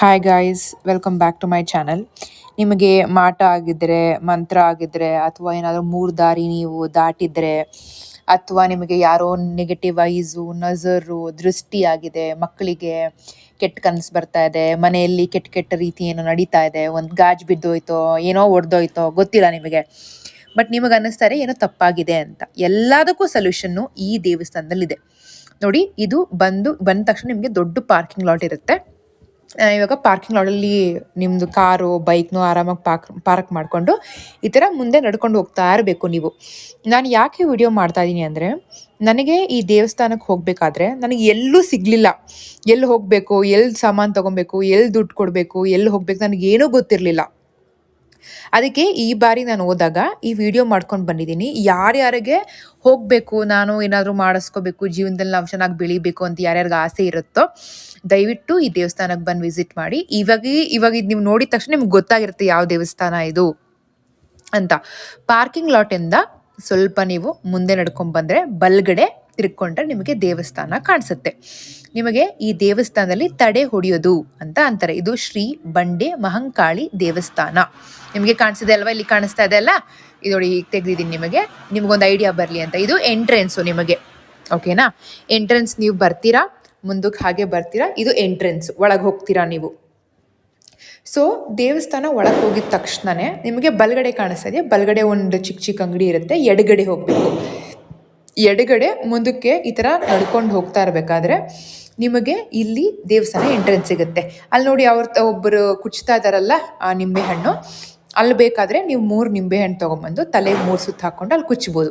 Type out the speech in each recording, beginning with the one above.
Hi guys welcome back to my channel ನಿಮಗೆ ಮಾಟ ಆಗಿದ್ರೆ, ಮಂತ್ರ ಆಗಿದ್ರೆ, ಅಥವಾ ಏನಾದರೂ ಮೂರು ದಾರಿ ನೀವು ದಾಟಿದ್ರೆ, ಅಥವಾ ನಿಮಗೆ ಯಾರೋ ನೆಗೆಟಿವ್ ಐಸು ನಜರು, ದೃಷ್ಟಿ ಆಗಿದೆ, ಮಕ್ಕಳಿಗೆ ಕೆಟ್ಟ ಕನಸು ಬರ್ತಾ ಇದೆ, ಮನೆಯಲ್ಲಿ ಕೆಟ್ಟ ಕೆಟ್ಟ ರೀತಿ ಏನೋ ನಡೀತಾ ಇದೆ, ಒಂದು ಗಾಜ್ ಬಿದ್ದೋಯ್ತೋ, ಏನೋ ಒಡೆದೋಯ್ತೋ, ಗೊತ್ತಿಲ್ಲ ನಿಮಗೆ. ಬಟ್ ನಿಮಗೆ ಅನ್ನಿಸ್ತಾರೆ ಏನೋ ತಪ್ಪಾಗಿದೆ ಅಂತ. ಎಲ್ಲದಕ್ಕೂ ಸೊಲ್ಯೂಷನ್ನು ಈ ದೇವಸ್ಥಾನದಲ್ಲಿದೆ. ನೋಡಿ, ಇದು ಬಂದು, ಬಂದ ತಕ್ಷಣ ನಿಮಗೆ ದೊಡ್ಡ ಪಾರ್ಕಿಂಗ್ ಲಾಟ್ ಇರುತ್ತೆ. ಇವಾಗ ಪಾರ್ಕಿಂಗ್ ಲಾಡಲ್ಲಿ ನಿಮ್ಮದು ಕಾರು ಬೈಕ್ನು ಆರಾಮಾಗಿ ಪಾರ್ಕ್ ಪಾರ್ಕ್ ಮಾಡಿಕೊಂಡು ಈ ಥರ ಮುಂದೆ ನಡ್ಕೊಂಡು ಹೋಗ್ತಾ ಇರಬೇಕು ನೀವು. ನಾನು ಯಾಕೆ ವಿಡಿಯೋ ಮಾಡ್ತಾ ಇದ್ದೀನಿ ಅಂದರೆ, ನನಗೆ ಈ ದೇವಸ್ಥಾನಕ್ಕೆ ಹೋಗಬೇಕಾದ್ರೆ ನನಗೆ ಎಲ್ಲೂ ಸಿಗಲಿಲ್ಲ. ಎಲ್ಲಿ ಹೋಗಬೇಕು ಎಲ್ಲಿ ಸಾಮಾನು ತೊಗೊಬೇಕು ಎಲ್ಲಿ ದುಡ್ಡು ಕೊಡಬೇಕು ಎಲ್ಲಿ ಹೋಗ್ಬೇಕು ನನಗೇನೂ ಗೊತ್ತಿರಲಿಲ್ಲ. ಅದಕ್ಕೆ ಈ ಬಾರಿ ನಾನು ಹೋದಾಗ ಈ ವಿಡಿಯೋ ಮಾಡ್ಕೊಂಡು ಬಂದಿದ್ದೀನಿ. ಯಾರ್ಯಾರಿಗೆ ಹೋಗಬೇಕು, ನಾನು ಏನಾದರೂ ಮಾಡಿಸ್ಕೋಬೇಕು, ಜೀವನದಲ್ಲಿ ನಾವು ಚೆನ್ನಾಗಿ ಬೆಳಿಬೇಕು ಅಂತ ಯಾರ್ಯಾರಿಗೆ ಆಸೆ ಇರುತ್ತೋ, ದಯವಿಟ್ಟು ಈ ದೇವಸ್ಥಾನಕ್ಕೆ ಬಂದು ವಿಸಿಟ್ ಮಾಡಿ. ಇವಾಗ ಇವಾಗ ಇದು ನೀವು ನೋಡಿದ ತಕ್ಷಣ ನಿಮ್ಗೆ ಗೊತ್ತಾಗಿರುತ್ತೆ ಯಾವ ದೇವಸ್ಥಾನ ಇದು ಅಂತ. ಪಾರ್ಕಿಂಗ್ ಲಾಟಿಂದ ಸ್ವಲ್ಪ ನೀವು ಮುಂದೆ ನಡ್ಕೊಂಡು ಬಂದರೆ ಬಲ್ಗಡೆ ತಿರ್ಕೊಂಡ್ರೆ ನಿಮಗೆ ದೇವಸ್ಥಾನ ಕಾಣಿಸುತ್ತೆ. ನಿಮಗೆ ಈ ದೇವಸ್ಥಾನದಲ್ಲಿ ತಡೆ ಹೊಡೆಯೋದು ಅಂತ ಅಂತಾರೆ. ಇದು ಶ್ರೀ ಬಂಡೆ ಮಹಂಕಾಳಿ ದೇವಸ್ಥಾನ. ನಿಮಗೆ ಕಾಣಿಸಿದೆ ಅಲ್ವಾ? ಇಲ್ಲಿ ಕಾಣಿಸ್ತಾ ಇದೆ ಅಲ್ಲ? ಇದು ಈಗ ತೆಗೆದಿದ್ದೀನಿ ನಿಮಗೆ. ನಿಮಗೊಂದು ಐಡಿಯಾ ಬರಲಿ ಅಂತ. ಇದು ಎಂಟ್ರೆನ್ಸು ನಿಮಗೆ. ಓಕೆನಾ ಎಂಟ್ರೆನ್ಸ್ ನೀವು ಬರ್ತೀರಾ? ಮುಂದಕ್ಕೆ ಹಾಗೆ ಬರ್ತೀರಾ? ಇದು ಎಂಟ್ರೆನ್ಸ್ ಒಳಗೆ ಹೋಗ್ತೀರಾ ನೀವು. ಸೊ ದೇವಸ್ಥಾನ ಒಳಗೆ ಹೋಗಿದ ತಕ್ಷಣನೇ ನಿಮಗೆ ಬಲಗಡೆ ಕಾಣಿಸ್ತಾ ಇದೆ. ಬಲಗಡೆ ಒಂದು ಚಿಕ್ಕ ಚಿಕ್ಕ ಅಂಗಡಿ ಇರುತ್ತೆ. ಎಡಗಡೆ ಹೋಗಬೇಕು. ಎಡಗಡೆ ಮುಂದಕ್ಕೆ ಈ ಥರ ನಡ್ಕೊಂಡು ಹೋಗ್ತಾ ಇರಬೇಕಾದ್ರೆ ನಿಮಗೆ ಇಲ್ಲಿ ದೇವಸ್ಥಾನ ಎಂಟ್ರೆನ್ಸ್ ಸಿಗುತ್ತೆ. ಅಲ್ಲಿ ನೋಡಿ ಅವ್ರ ಒಬ್ಬರು ಕುಚ್ತಾ ಇದ್ದಾರಲ್ಲ ಆ ನಿಂಬೆಹಣ್ಣು ಅಲ್ಲಿ ಬೇಕಾದರೆ ನೀವು ಮೂರು ನಿಂಬೆಹಣ್ಣು ತೊಗೊಂಬಂದು ತಲೆಗೆ ಮೂರು ಸುತ್ತ ಹಾಕ್ಕೊಂಡು ಅಲ್ಲಿ ಕುಚ್ಚಬೋದು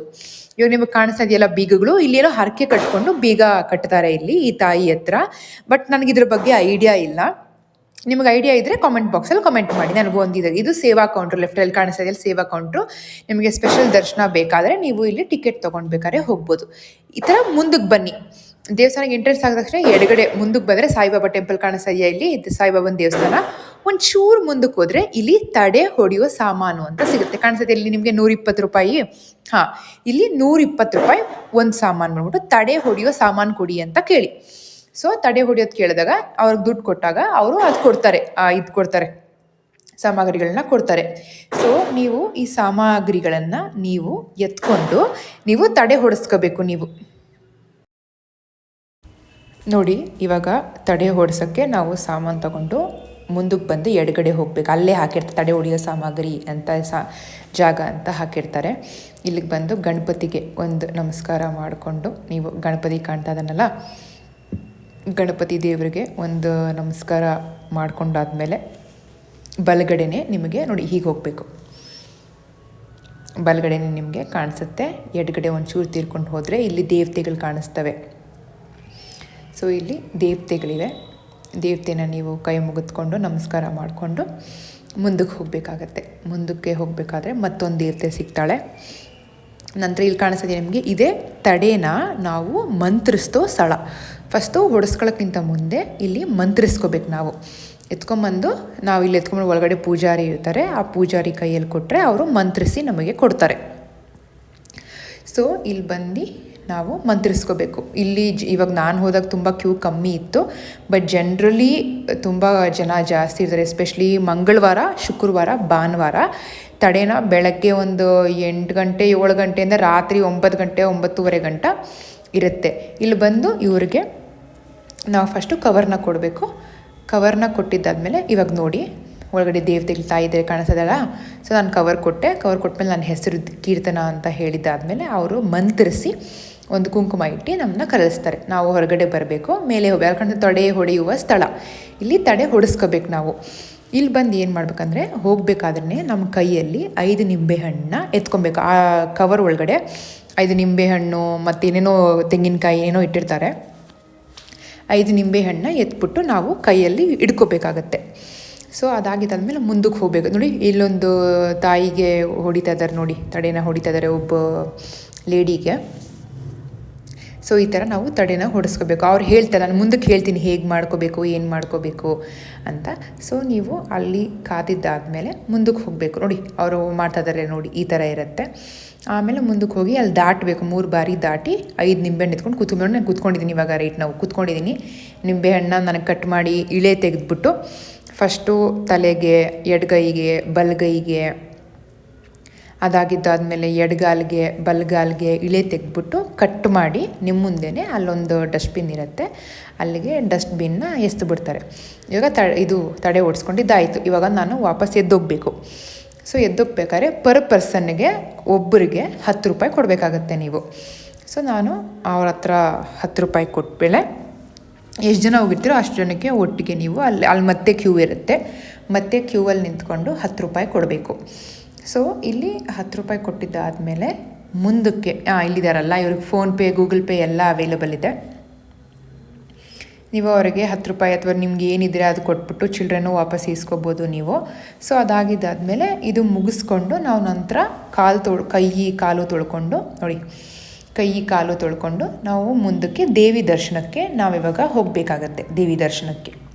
ಇವಾಗ ನಿಮಗೆ ಕಾಣಿಸ್ತಾ ಇದೆಯಲ್ಲ ಬೀಗಗಳು ಇಲ್ಲೇನೋ ಹರಕೆ ಕಟ್ಕೊಂಡು ಬೀಗ ಕಟ್ತಾರೆ ಇಲ್ಲಿ ಈ ತಾಯಿ ಹತ್ರ. ಬಟ್ ನನಗೆ ಇದ್ರ ಬಗ್ಗೆ ಐಡಿಯಾ ಇಲ್ಲ. ನಿಮಗೆ ಐಡಿಯಾ ಇದ್ದರೆ ಕಾಮೆಂಟ್ ಬಾಕ್ಸಲ್ಲಿ ಕಮೆಂಟ್ ಮಾಡಿ. ನನಗೂ ಒಂದಿದೆ ಇದು ಸೇವಾ ಕೌಂಟ್ರ್ ಲೆಫ್ಟಲ್ಲಿ ಕಾಣಿಸ್ತಾ ಇದೆಯಲ್ಲ ಸೇವಾ ಕೌಂಟ್ರು ನಿಮಗೆ ಸ್ಪೆಷಲ್ ದರ್ಶನ ಬೇಕಾದರೆ ನೀವು ಇಲ್ಲಿ ಟಿಕೆಟ್ ತೊಗೊಳ್ಬೇಕಾದ್ರೆ ಹೋಗ್ಬೋದು. ಈ ಥರ ಮುಂದಕ್ಕೆ ಬನ್ನಿ. ದೇವಸ್ಥಾನಕ್ಕೆ ಎಂಟ್ರೆನ್ಸ್ ಆದ ತಕ್ಷಣ ಎಡಗಡೆ ಮುಂದಕ್ಕೆ ಬಂದರೆ ಸಾಯಿಬಾಬಾ ಟೆಂಪಲ್ ಕಾಣಿಸ್ತಾ ಇಲ್ಲಿ. ಇದು ಸಾಯಿಬಾಬನ ದೇವಸ್ಥಾನ. ಒಂದು ಚೂರು ಮುಂದಕ್ಕೆ ಹೋದರೆ ಇಲ್ಲಿ ತಡೆ ಹೊಡೆಯುವ ಸಾಮಾನು ಅಂತ ಸಿಗುತ್ತೆ. ಕಾಣಿಸುತ್ತೆ ಇಲ್ಲಿ ನಿಮಗೆ ನೂರಿಪ್ಪತ್ತು ರೂಪಾಯಿ. ಹಾಂ, ಇಲ್ಲಿ ನೂರಿಪ್ಪತ್ತು ರೂಪಾಯಿ ಒಂದು ಸಾಮಾನು ಬಂದ್ಬಿಟ್ಟು ತಡೆ ಹೊಡೆಯುವ ಸಾಮಾನು ಕೊಡಿ ಅಂತ ಕೇಳಿ. ಸೊ ತಡೆ ಹೊಡಿಯೋದು ಕೇಳಿದಾಗ ಅವ್ರಿಗೆ ದುಡ್ಡು ಕೊಟ್ಟಾಗ ಅವರು ಅದು ಕೊಡ್ತಾರೆ ಇದು ಕೊಡ್ತಾರೆ ಸಾಮಗ್ರಿಗಳನ್ನ ಕೊಡ್ತಾರೆ. ಸೊ ನೀವು ಈ ಸಾಮಗ್ರಿಗಳನ್ನು ನೀವು ಎತ್ಕೊಂಡು ನೀವು ತಡೆ ಹೊಡೆಸ್ಕೋಬೇಕು ನೀವು. ನೋಡಿ, ಇವಾಗ ತಡೆ ಹೊಡ್ಸೋಕ್ಕೆ ನಾವು ಸಾಮಾನು ತಗೊಂಡು ಮುಂದಕ್ಕೆ ಬಂದು ಎಡಗಡೆ ಹೋಗ್ಬೇಕು. ಅಲ್ಲೇ ಹಾಕಿರ್ತಾರೆ ತಡೆ ಹೊಡೆಯೋ ಸಾಮಗ್ರಿ ಅಂತ ಸಾ, ಜಾಗ ಅಂತ ಹಾಕಿರ್ತಾರೆ. ಇಲ್ಲಿಗೆ ಬಂದು ಗಣಪತಿಗೆ ಒಂದು ನಮಸ್ಕಾರ ಮಾಡಿಕೊಂಡು ನೀವು ಗಣಪತಿ ಕಾಣ್ತಾ ಇದನ್ನಲ್ಲ? ಗಣಪತಿ ದೇವರಿಗೆ ಒಂದು ನಮಸ್ಕಾರ ಮಾಡ್ಕೊಂಡಾದ್ಮೇಲೆ ಬಲಗಡೆನೆ ನಿಮಗೆ ನೋಡಿ ಹೀಗೆ ಹೋಗಬೇಕು. ಬಲಗಡೆನೆ ನಿಮಗೆ ಕಾಣಿಸುತ್ತೆ. ಎಡಗಡೆ ಒಂಚೂರು ತೀರ್ಕೊಂಡು ಹೋದರೆ ಇಲ್ಲಿ ದೇವತೆಗಳು ಕಾಣಿಸ್ತವೆ. ಸೊ ಇಲ್ಲಿ ದೇವತೆಗಳಿವೆ. ದೇವತೆನ ನೀವು ಕೈ ಮುಗಿದ್ಕೊಂಡು ನಮಸ್ಕಾರ ಮಾಡಿಕೊಂಡು ಮುಂದಕ್ಕೆ ಹೋಗಬೇಕಾಗತ್ತೆ. ಮುಂದಕ್ಕೆ ಹೋಗಬೇಕಾದ್ರೆ ಮತ್ತೊಂದು ದೇವತೆ ಸಿಗ್ತಾಳೆ. ನಂತರ ಇಲ್ಲಿ ಕಾಣಿಸ್ತದೆ ನಿಮಗೆ, ಇದೇ ತಡೆನ ನಾವು ಮಂತ್ರಿಸ್ತೋ ಸ್ಥಳ. ಫಸ್ಟು ಹೊಡೆಸ್ಕೊಳ್ಳೋಕ್ಕಿಂತ ಮುಂದೆ ಇಲ್ಲಿ ಮಂತ್ರಿಸ್ಕೋಬೇಕು ನಾವು. ಎತ್ಕೊಂಬಂದು ನಾವು ಇಲ್ಲಿ ಎತ್ಕೊಂಡು ಒಳಗಡೆ ಪೂಜಾರಿ ಇರ್ತಾರೆ. ಆ ಪೂಜಾರಿ ಕೈಯಲ್ಲಿ ಕೊಟ್ಟರೆ ಅವರು ಮಂತ್ರಿಸಿ ನಮಗೆ ಕೊಡ್ತಾರೆ. ಸೊ ಇಲ್ಲಿ ಬಂದು ನಾವು ಮಂತ್ರಿಸ್ಕೋಬೇಕು. ಇಲ್ಲಿ ಇವಾಗ ನಾನು ಹೋದಾಗ ತುಂಬ ಕ್ಯೂ ಕಮ್ಮಿ ಇತ್ತು. ಬಟ್ ಜನ್ರಲಿ ತುಂಬ ಜನ ಜಾಸ್ತಿ ಇರ್ತಾರೆ. ಎಸ್ಪೆಷಲಿ ಮಂಗಳವಾರ, ಶುಕ್ರವಾರ, ಭಾನುವಾರ. ತಡೆನ ಬೆಳಗ್ಗೆ ಒಂದು ಎಂಟು ಗಂಟೆ, ಏಳು ಗಂಟೆಯಿಂದ ರಾತ್ರಿ ಒಂಬತ್ತು ಗಂಟೆ, ಒಂಬತ್ತೂವರೆ ಗಂಟ ಇರುತ್ತೆ. ಇಲ್ಲಿ ಬಂದು ಇವ್ರಿಗೆ ನಾವು ಫಸ್ಟು ಕವರ್ನ ಕೊಡಬೇಕು. ಕವರ್ನ ಕೊಟ್ಟಿದ್ದಾದಮೇಲೆ ಇವಾಗ ನೋಡಿ, ಒಳಗಡೆ ದೇವತೆಗಳು ತಾಯಿ ಇದ್ರೆ ಕಾಣಿಸೋದಲ್ಲ? ಸೊ ನಾನು ಕವರ್ ಕೊಟ್ಟೆ. ಕವರ್ ಕೊಟ್ಟಮೇಲೆ ನನ್ನ ಹೆಸರು ಕೀರ್ತನ ಅಂತ ಹೇಳಿದ್ದಾದಮೇಲೆ ಅವರು ಮಂತ್ರಿಸಿ ಒಂದು ಕುಂಕುಮ ಇಟ್ಟು ನಮ್ಮನ್ನ ಕಲಿಸ್ತಾರೆ ನಾವು ಹೊರಗಡೆ ಬರಬೇಕು. ಮೇಲೆ ಯಾಕಂದ್ರೆ ತಡೆ ಹೊಡೆಯುವ ಸ್ಥಳ. ಇಲ್ಲಿ ತಡೆ ಹೊಡೆಸ್ಕೋಬೇಕು ನಾವು. ಇಲ್ಲಿ ಬಂದು ಏನು ಮಾಡ್ಬೇಕಂದ್ರೆ ಹೋಗಬೇಕಾದ್ರೆ ನಮ್ಮ ಕೈಯಲ್ಲಿ ಐದು ನಿಂಬೆಹಣ್ಣನ್ನ ಎತ್ಕೊಬೇಕು. ಆ ಕವರ್ ಒಳಗಡೆ ಐದು ನಿಂಬೆಹಣ್ಣು ಮತ್ತೇನೇನೋ ತೆಂಗಿನಕಾಯಿ ಏನೋ ಇಟ್ಟಿರ್ತಾರೆ. ಐದು ನಿಂಬೆಹಣ್ಣ ಎತ್ಬಿಟ್ಟು ನಾವು ಕೈಯಲ್ಲಿ ಇಡ್ಕೋಬೇಕಾಗತ್ತೆ. ಸೊ ಅದಾಗಿದ್ದಾದ್ಮೇಲೆ ಮುಂದಕ್ಕೆ ಹೋಗ್ಬೇಕು. ನೋಡಿ, ಇಲ್ಲೊಂದು ತಾಯಿಗೆ ಹೊಡಿತಾ ಇದ್ದಾರೆ ನೋಡಿ, ತಡೆನ ಹೊಡಿತಾ ಇದ್ದಾರೆ ಒಬ್ಬ ಲೇಡಿಗೆ ಸೊ ಈ ಥರ ನಾವು ತಡೆನ ಹೊಡೆಸ್ಕೋಬೇಕು. ಅವ್ರು ಹೇಳ್ತಾರೆ, ನಾನು ಮುಂದಕ್ಕೆ ಹೇಳ್ತೀನಿ, ಹೇಗೆ ಮಾಡ್ಕೋಬೇಕು, ಏನು ಮಾಡ್ಕೋಬೇಕು? ಅಂತ. ಸೊ ನೀವು ಅಲ್ಲಿ ಕಾದಿದ್ದಾದಮೇಲೆ ಮುಂದಕ್ಕೆ ಹೋಗಬೇಕು. ನೋಡಿ, ಅವರು ಮಾಡ್ತಾ ಇದ್ದಾರೆ ನೋಡಿ, ಈ ಥರ ಇರುತ್ತೆ. ಆಮೇಲೆ ಮುಂದಕ್ಕೆ ಹೋಗಿ ಅಲ್ಲಿ ದಾಟಬೇಕು. ಮೂರು ಬಾರಿ ದಾಟಿ ಐದು ನಿಂಬೆಹಣ್ಣು ಎತ್ಕೊಂಡು ಕುತ್ಕೊಂಡು, ನಾನು ಕುತ್ಕೊಂಡಿದ್ದೀನಿ ಇವಾಗ ರೈಟ್ ನಾವು ಕೂತ್ಕೊಂಡಿದ್ದೀನಿ. ನಿಂಬೆಹಣ್ಣ ನನಗೆ ಕಟ್ ಮಾಡಿ ಇಳೆ ತೆಗೆದ್ಬಿಟ್ಟು, ಫಸ್ಟು ತಲೆಗೆ, ಎಡ್ಗೈಗೆ, ಬಲಗೈಗೆ ಅದಾಗಿದ್ದಾದಮೇಲೆ ಎಡಗಾಲ್ಗೆ, ಬಲಗಾಲ್ಗೆ ಇಳೆ ತೆಗೆದ್ಬಿಟ್ಟು ಕಟ್ ಮಾಡಿ ನಿಮ್ಮ ಮುಂದೆನೇ ಅಲ್ಲೊಂದು ಡಸ್ಟ್ಬಿನ್ ಇರುತ್ತೆ. ಅಲ್ಲಿಗೆ ಡಸ್ಟ್ಬಿನ್ನ ಎಸ್ದು ಬಿಡ್ತಾರೆ ಇವಾಗ ತ, ಇದು ತಡೆ ಓಡಿಸ್ಕೊಂಡಿದ್ದಾಯಿತು. ಇವಾಗ ನಾನು ವಾಪಸ್ ಎದ್ದೋಗಬೇಕು. ಸೊ, ಎದ್ದೋಗ್ಬೇಕಾದ್ರೆ ಪರ್ ಪರ್ಸನ್ಗೆ ಒಬ್ಬರಿಗೆ ಹತ್ತು ರೂಪಾಯಿ ಕೊಡಬೇಕಾಗತ್ತೆ ನೀವು. ಸೊ, ನಾನು ಅವ್ರ ಹತ್ರ ಹತ್ತು ರೂಪಾಯಿ ಕೊಟ್ಟಮೇಲೆ ಎಷ್ಟು ಜನ ಹೋಗಿರ್ತೀರೋ ಅಷ್ಟು ಜನಕ್ಕೆ ಒಟ್ಟಿಗೆ ನೀವು ಅಲ್ಲಿ ಅಲ್ಲಿ ಮತ್ತೆ ಕ್ಯೂ ಇರುತ್ತೆ. ಮತ್ತೆ ಕ್ಯೂವಲ್ಲಿ ನಿಂತ್ಕೊಂಡು ಹತ್ತು ರೂಪಾಯಿ ಕೊಡಬೇಕು. ಸೊ ಇಲ್ಲಿ ಹತ್ತು ರೂಪಾಯಿ ಕೊಟ್ಟಿದ್ದಾದಮೇಲೆ ಮುಂದಕ್ಕೆ ಇಲ್ಲಿದ್ದಾರಲ್ಲ ಇವ್ರಿಗೆ ಫೋನ್ಪೇ ಗೂಗಲ್ ಪೇ ಎಲ್ಲ ಅವೈಲಬಲ್ ಇದೆ. ನೀವು ಅವರಿಗೆ ಹತ್ತು ರೂಪಾಯಿ ಅಥವಾ ನಿಮ್ಗೆ ಏನಿದ್ರೆ ಅದು ಕೊಟ್ಬಿಟ್ಟು ಚಿಲ್ಡ್ರನ್ನು ವಾಪಸ್ ಇಸ್ಕೋಬೋದು ನೀವು. ಸೊ ಅದಾಗಿದ್ದಾದಮೇಲೆ ಇದು ಮುಗಿಸ್ಕೊಂಡು ನಾವು ನಂತರ ಕಾಲು ತೊಳ್, ಕೈ, ಕಾಲು ತೊಳ್ಕೊಂಡು, ನೋಡಿ, ಕೈ, ಕಾಲು ತೊಳ್ಕೊಂಡು ನಾವು ಮುಂದಕ್ಕೆ ದೇವಿ ದರ್ಶನಕ್ಕೆ ನಾವಿವಾಗ ಹೋಗಬೇಕಾಗತ್ತೆ, ದೇವಿ ದರ್ಶನಕ್ಕೆ.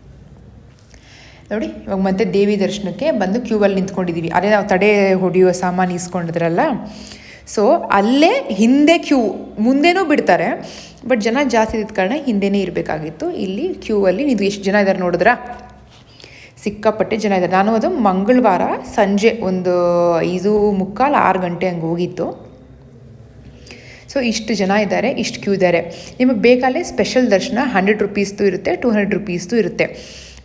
ನೋಡಿ, ಇವಾಗ ಮತ್ತೆ ದೇವಿ ದರ್ಶನಕ್ಕೆ ಬಂದು ಕ್ಯೂವಲ್ಲಿ ನಿಂತ್ಕೊಂಡಿದ್ದೀವಿ ಅದೇ ನಾವು ತಡೆ ಹೊಡೆಯುವ ಸಾಮಾನು ಇಸ್ಕೊಂಡಿದ್ರಲ್ಲ ಸೊ ಅಲ್ಲೇ ಹಿಂದೆ ಕ್ಯೂ ಮುಂದೆನೂ ಬಿಡ್ತಾರೆ ಬಟ್ ಜನ ಜಾಸ್ತಿ ಇದ್ದ ಕಾರಣ ಹಿಂದೆನೇ ಇರಬೇಕಾಗಿತ್ತು. ಇಲ್ಲಿ ಕ್ಯೂವಲ್ಲಿ ನೀವು ಎಷ್ಟು ಜನ ಇದ್ದಾರೆ ನೋಡಿದ್ರಾ? ಸಿಕ್ಕಾಪಟ್ಟೆ ಜನ ಇದ್ದಾರೆ ನಾನು ಅದು ಮಂಗಳವಾರ ಸಂಜೆ ಒಂದು ಐದು ಮುಕ್ಕಾಲು ಆರು ಗಂಟೆ ಹಂಗೆ ಹೋಗಿತ್ತು. ಸೊ ಇಷ್ಟು ಜನ ಇದ್ದಾರೆ, ಇಷ್ಟು ಕ್ಯೂ ಇದ್ದಾರೆ. ನಿಮಗೆ ಬೇಕಾದ್ರೆ ಸ್ಪೆಷಲ್ ದರ್ಶನ ಹಂಡ್ರೆಡ್ ರುಪೀಸ್ದು ಇರುತ್ತೆ ಟೂ ಹಂಡ್ರೆಡ್ ರುಪೀಸ್ದು ಇರುತ್ತೆ.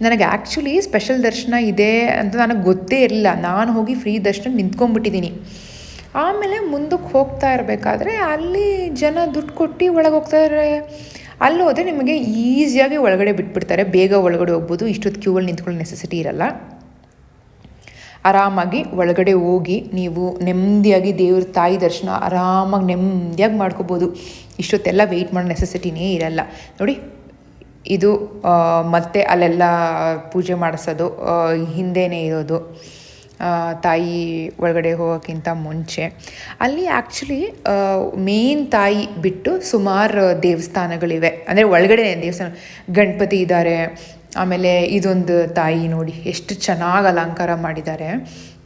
ನನಗೆ ಆ್ಯಕ್ಚುಲಿ ಸ್ಪೆಷಲ್ ದರ್ಶನ ಇದೆ ಅಂತ ನನಗೆ ಗೊತ್ತೇ ಇರಲಿಲ್ಲ. ನಾನು ಹೋಗಿ ಫ್ರೀ ದರ್ಶನ ನಿಂತ್ಕೊಂಡ್ಬಿಟ್ಟಿದ್ದೀನಿ ಆಮೇಲೆ ಮುಂದಕ್ಕೆ ಹೋಗ್ತಾ ಇರಬೇಕಾದ್ರೆ ಅಲ್ಲಿ ಜನ ದುಡ್ಡು ಕೊಟ್ಟು ಒಳಗೆ ಹೋಗ್ತಾರೆ. ಅಲ್ಲಿ ಹೋದರೆ ನಿಮಗೆ ಈಸಿಯಾಗಿ ಒಳಗಡೆ ಬಿಟ್ಬಿಡ್ತಾರೆ. ಬೇಗ ಒಳಗಡೆ ಹೋಗ್ಬೋದು. ಇಷ್ಟೊತ್ತು ಕ್ಯೂವಲ್ಲಿ ನಿಂತ್ಕೊಳ್ಳೋ ನೆಸೆಸಿಟಿ ಇರಲ್ಲ. ಆರಾಮಾಗಿ ಒಳಗಡೆ ಹೋಗಿ ನೀವು ನೆಮ್ಮದಿಯಾಗಿ ದೇವ್ರ ತಾಯಿ ದರ್ಶನ ಆರಾಮಾಗಿ ನೆಮ್ಮದಿಯಾಗಿ ಮಾಡ್ಕೋಬೋದು. ಇಷ್ಟೊತ್ತೆಲ್ಲ ವೆಯ್ಟ್ ಮಾಡೋ ನೆಸೆಸಿಟಿನೇ ಇರಲ್ಲ. ನೋಡಿ ಇದು ಮತ್ತೆ ಅಲ್ಲೆಲ್ಲ ಪೂಜೆ ಮಾಡಿಸೋದು ಹಿಂದೆಯೇ ಇರೋದು ತಾಯಿ ಒಳಗಡೆ ಹೋಗೋಕ್ಕಿಂತ ಮುಂಚೆ. ಅಲ್ಲಿ ಆ್ಯಕ್ಚುಲಿ ಮೇನ್ ತಾಯಿ ಬಿಟ್ಟು ಸುಮಾರು ದೇವಸ್ಥಾನಗಳಿವೆ. ಅಂದರೆ ಒಳಗಡೆ ದೇವಸ್ಥಾನ, ಗಣಪತಿ ಇದ್ದಾರೆ ಆಮೇಲೆ ಇದೊಂದು ತಾಯಿ ನೋಡಿ ಎಷ್ಟು ಚೆನ್ನಾಗಿ ಅಲಂಕಾರ ಮಾಡಿದ್ದಾರೆ,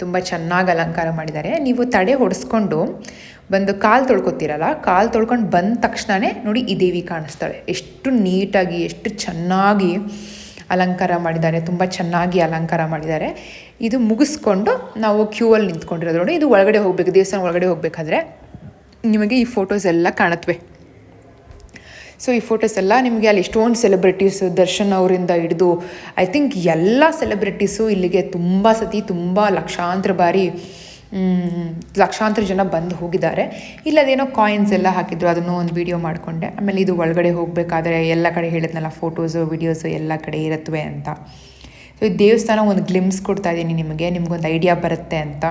ತುಂಬ ಚೆನ್ನಾಗಿ ಅಲಂಕಾರ ಮಾಡಿದ್ದಾರೆ. ನೀವು ತಡೆ ಹೊಡೆಸ್ಕೊಂಡು ಬಂದು ಕಾಲು ತೊಳ್ಕೊತೀರಲ್ಲ, ಕಾಲು ತೊಳ್ಕೊಂಡು ಬಂದ ತಕ್ಷಣವೇ ನೋಡಿ ಈ ದೇವಿ ಕಾಣಿಸ್ತಾಳೆ. ಎಷ್ಟು ನೀಟಾಗಿ, ಎಷ್ಟು ಚೆನ್ನಾಗಿ ಅಲಂಕಾರ ಮಾಡಿದ್ದಾರೆ, ತುಂಬ ಚೆನ್ನಾಗಿ ಅಲಂಕಾರ ಮಾಡಿದ್ದಾರೆ. ಇದು ಮುಗಿಸ್ಕೊಂಡು ನಾವು ಕ್ಯೂವಲ್ಲಿ ನಿಂತ್ಕೊಂಡಿರೋದು ನೋಡಿ, ಇದು ಒಳಗಡೆ ಹೋಗಬೇಕು, ದೇವಸ್ಥಾನ ಒಳಗಡೆ ಹೋಗಬೇಕಾದ್ರೆ ನಿಮಗೆ ಈ ಫೋಟೋಸ್ ಎಲ್ಲ ಕಾಣುತ್ತವೆ ಸೊ ಈ ಫೋಟೋಸ್ ಎಲ್ಲ ನಿಮಗೆ ಅಲ್ಲಿ ಎಷ್ಟೊಂದು ಸೆಲೆಬ್ರಿಟೀಸ್ ದರ್ಶನ್ ಅವರಿಂದ ಹಿಡಿದು ಐ ಥಿಂಕ್ ಎಲ್ಲ ಸೆಲೆಬ್ರಿಟೀಸು ಇಲ್ಲಿಗೆ ತುಂಬ ಸತಿ ತುಂಬ ಲಕ್ಷಾಂತರ ಬಾರಿ ಲಕ್ಷಾಂತರ ಜನ ಬಂದು ಹೋಗಿದ್ದಾರೆ. ಇಲ್ಲದೇನೋ ಕಾಯಿನ್ಸ್ ಎಲ್ಲ ಹಾಕಿದ್ರು, ಅದನ್ನು ಒಂದು ವಿಡಿಯೋ ಮಾಡಿಕೊಂಡೆ. ಆಮೇಲೆ ಇದು ಒಳಗಡೆ ಹೋಗಬೇಕಾದ್ರೆ ಎಲ್ಲ ಕಡೆ ಹೇಳಿದ್ನಲ್ಲ ಫೋಟೋಸು ವಿಡಿಯೋಸು ಎಲ್ಲ ಕಡೆ ಇರುತ್ತವೆ ಅಂತ. ಸೊ ಈ ದೇವಸ್ಥಾನ ಒಂದು ಗ್ಲಿಮ್ಸ್ ಕೊಡ್ತಾ ಇದ್ದೀನಿ ನಿಮಗೆ, ನಿಮಗೊಂದು ಐಡಿಯಾ ಬರುತ್ತೆ ಅಂತ.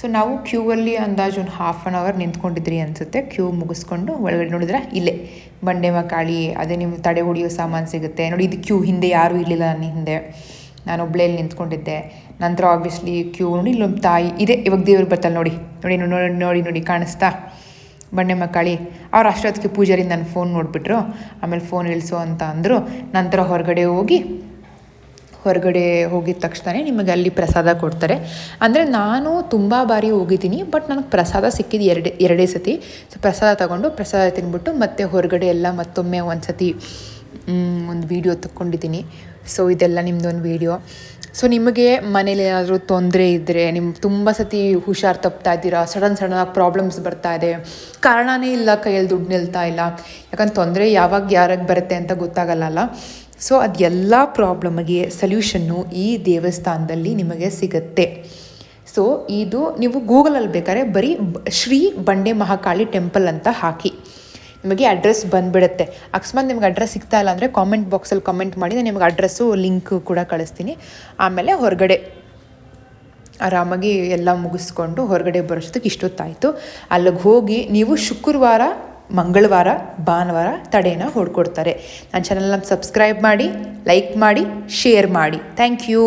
ಸೊ ನಾವು ಕ್ಯೂವಲ್ಲಿ ಅಂದಾಜು ಒಂದು ಹಾಫ್ ಆನ್ ಅವರ್ ನಿಂತ್ಕೊಂಡಿದ್ರಿ ಅನಿಸುತ್ತೆ. ಕ್ಯೂ ಮುಗಿಸ್ಕೊಂಡು ಒಳಗಡೆ ನೋಡಿದ್ರೆ ಇಲ್ಲೇ. ಬಂಡೆ ಕಾಳಿ ಅದೇ ನಿಮ್ಮ ತಡೆ ಹೊಡಿಯೋ ಸಾಮಾನು ಸಿಗುತ್ತೆ. ನೋಡಿ, ಇದು ಕ್ಯೂ ಹಿಂದೆ ಯಾರೂ ಇರಲಿಲ್ಲ ನನ್ನ ಹಿಂದೆ. ನಾನು ಒಬ್ಳೇಲಿ ನಿಂತ್ಕೊಂಡಿದ್ದೆ. ನಂತರ ಆಬ್ವಿಯಸ್ಲಿ ಕ್ಯೂ ನೋಡಿ, ಇಲ್ಲೊಂದು ತಾಯಿ ಇದೆ. ಇವಾಗ ದೇವ್ರಿಗೆ ಬರ್ತಾಳೆ ನೋಡಿ. ನೋಡಿ ನೋಡಿ ನೋಡಿ ನೋಡಿ ಕಾಣಿಸ್ತಾ? ಬಂಡೆ ಮಕ್ಕಳಿ. ಅವ್ರು ಅಷ್ಟೊತ್ತಿಗೆ ಪೂಜಾರಿ ನನ್ನ ಫೋನ್ ನೋಡಿಬಿಟ್ರು. ಆಮೇಲೆ ಫೋನ್ ಇಳಿಸು ಅಂತ ಅಂದರು. ನಂತರ ಹೊರಗಡೆ ಹೋಗಿ, ಹೊರಗಡೆ ಹೋಗಿದ ತಕ್ಷಣ ನಿಮಗೆ ಅಲ್ಲಿ ಪ್ರಸಾದ ಕೊಡ್ತಾರೆ. ಅಂದರೆ ನಾನು ತುಂಬ ಬಾರಿ ಹೋಗಿದ್ದೀನಿ ಬಟ್ ನನಗೆ ಪ್ರಸಾದ ಸಿಕ್ಕಿದ್ದು ಎರಡೇ ಎರಡೇ ಸತಿ. ಸೊ ಪ್ರಸಾದ ತಗೊಂಡು ಪ್ರಸಾದ ತಿನ್ಬಿಟ್ಟು ಮತ್ತೆ ಹೊರಗಡೆ ಎಲ್ಲ ಮತ್ತೊಮ್ಮೆ ಒಂದು ಸತಿ ಒಂದು ವೀಡಿಯೋ ತಗೊಂಡಿದ್ದೀನಿ ಸೊ ಇದೆಲ್ಲ ನಿಮ್ಮದೊಂದು ವೀಡಿಯೋ ಸೊ ನಿಮಗೆ ಮನೇಲಿ ಏನಾದರೂ ತೊಂದರೆ ಇದ್ದರೆ ನಿಮ್ಮ ತುಂಬ ಸತಿ ಹುಷಾರು ತಪ್ತಾ ಇದ್ದೀರಾ, ಸಡನ್ ಸಡನ್ನಾಗಿ ಪ್ರಾಬ್ಲಮ್ಸ್ ಬರ್ತಾ ಇದೆ, ಕಾರಣನೇ ಇಲ್ಲ ಕೈಯಲ್ಲಿ ದುಡ್ಡು ನಿಲ್ತಾ ಇಲ್ಲ, ಯಾಕಂದ್ರೆ ತೊಂದರೆ ಯಾವಾಗ ಯಾರಿಗೆ ಬರುತ್ತೆ ಅಂತ ಗೊತ್ತಾಗಲ್ಲ ಸೊ ಅದೆಲ್ಲ ಪ್ರಾಬ್ಲಮ್ಗೆ ಸೊಲ್ಯೂಷನ್ನು ಈ ದೇವಸ್ಥಾನದಲ್ಲಿ ನಿಮಗೆ ಸಿಗುತ್ತೆ. ಸೊ ಇದು ನೀವು ಗೂಗಲಲ್ಲಿ ಬೇಕಾದ್ರೆ ಬರೀ ಶ್ರೀ ಬಂಡೆ ಮಹಾಕಾಳಿ ಟೆಂಪಲ್ ಅಂತ ಹಾಕಿ. ನಿಮಗೆ ಅಡ್ರೆಸ್ ಬಂದುಬಿಡುತ್ತೆ. ಅಕಸ್ಮಾತ್ ನಿಮ್ಗೆ ಅಡ್ರೆಸ್ ಸಿಗ್ತಾ ಇಲ್ಲ ಅಂದರೆ ಕಾಮೆಂಟ್ ಬಾಕ್ಸಲ್ಲಿ ಕಾಮೆಂಟ್ ಮಾಡಿ ನಾನು ನಿಮ್ಗೆ ಅಡ್ರೆಸ್ಸು ಲಿಂಕ್ ಕೂಡ ಕಳಿಸ್ತೀನಿ. ಆಮೇಲೆ ಹೊರಗಡೆ ಆರಾಮಾಗಿ ಎಲ್ಲ ಮುಗಿಸ್ಕೊಂಡು ಹೊರಗಡೆ ಬರೋಷ್ಟಕ್ಕೆ ಇಷ್ಟೊತ್ತಾಯಿತು. ಅಲ್ಲಿಗೆ ಹೋಗಿ ನೀವು ಶುಕ್ರವಾರ, ಮಂಗಳವಾರ, ಭಾನುವಾರ ತಡೆನ ಹೊಡ್ಕೊಡ್ತಾರೆ. ನನ್ನ ಚಾನಲ್ನ ಸಬ್ಸ್ಕ್ರೈಬ್ ಮಾಡಿ ಲೈಕ್ ಮಾಡಿ ಶೇರ್ ಮಾಡಿ. Thank you